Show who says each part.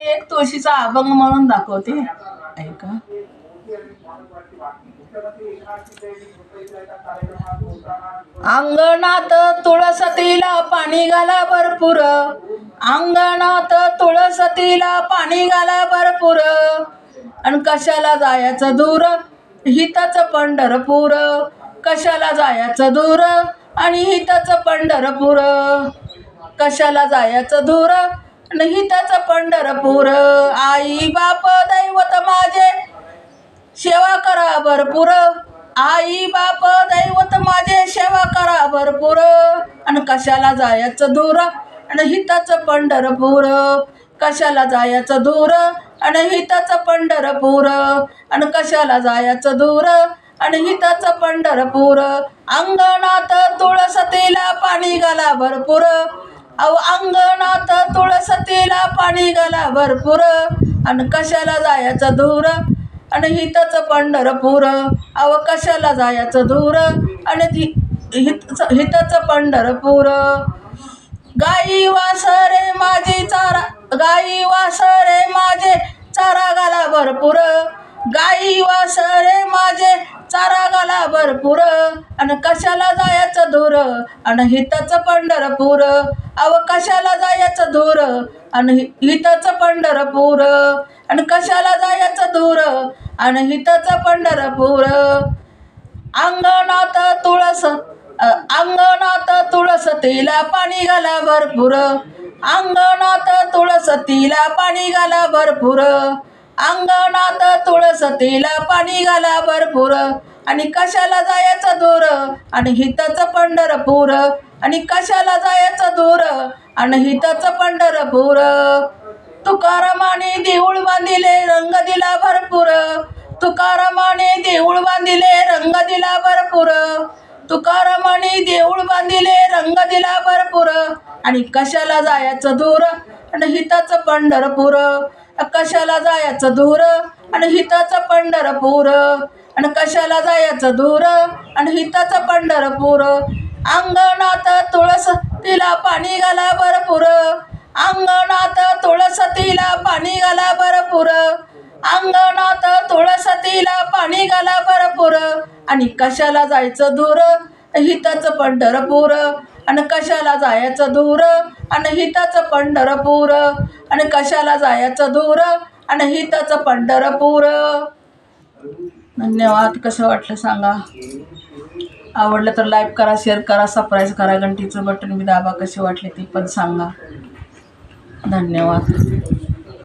Speaker 1: एक तुळशीचा अभंग म्हणून दाखवते. ऐका. अंगणात तुळसतीला पाणी घाला भरपूर. अंगणात तुळसतीला पाणी घाला भरपूर. आणि कशाला जायचं दूर? हिताच पंढरपूर. कशाला जायचं दूर? आणि हिताच पंढरपूर. कशाला जायचं दूर? हितच पंढरपूर. आई बाप दैवत माझे सेवा करा भरपूर. आई बाप दैवत माझे सेवा करा भरपूर. आणि कशाला जायचं दूर? आणि हिताचं पंढरपूर. कशाला जायचं दूर? आणि हिताचं पंढरपूर. आणि कशाला जायचं दूर? आणि हिताचं पंढरपूर. अंगणात तुळसतीला पाणी घाला भरपूर. अहो अंगणात तुळसतीला पाणी घाला भरपूर. आणि कशाला जायचं धूर? आणि हितच पंढरपूर. अव कशाला जायचं धूर? आणि ती हित हितच पंढरपूर. गाई वासरे माझी चारा गाई वासरे माझे चारा घाला भरपूर. गाई वासरे माझे चारा घाला भरपूर आणि कशाला जायचं धूर? आणि हितच पंढरपूर अव कशाला जायचं धूर? आणि हिताचं पंढरपूर आणि कशाला जायचं धूर? आणि हितच पंढरपूर. अंगणात तुळस अंगणात तुळस तिला पाणी घाला भरपूर. अंगणात तुळसतीला पाणी घाला भरपूर. अंगणात तुळसतीला पाणी घाला भरपूर. आणि कशाला जायचं दूर? आणि हिताचं पंढरपूर. आणि कशाला जायचं दूर? आणि हिताचं पंढरपूर. तुकारामाने देऊळ बांधिले रंग दिला भरपूर. तुकारामाने देऊळ बांधिले रंग दिला भरपूर. तुकारामाने देऊळ बांधिले रंग दिला भरपूर. आणि कशाला जायचं दूर? आणि हिताचं पंढरपूर. कशाला जायचं दूर? आणि हिताचं पंढरपूर. आणि कशाला जायचं दूर? आणि हिताचं पंढरपूर. अंगणात तुळस तिला पाणी घाला भरपूर. अंगणात तुळसतीला पाणी घाला भरपूर. अंगणात तुळसतीला पाणी घाला भरपूर. आणि कशाला जायचं दूर? हिताचं पंढरपूर. आणि कशाला जायचं धूर आणि हिताचं पंढरपूर. आणि कशाला जायचं धूर आणि हिताचं पंढरपूर. धन्यवाद कसं वाटलं सांगा? आवडलं तर लाईक करा शेअर करा सबस्क्राईब करा घंटीचं बटन मी दाबा कसे वाटले ते पण सांगा. धन्यवाद.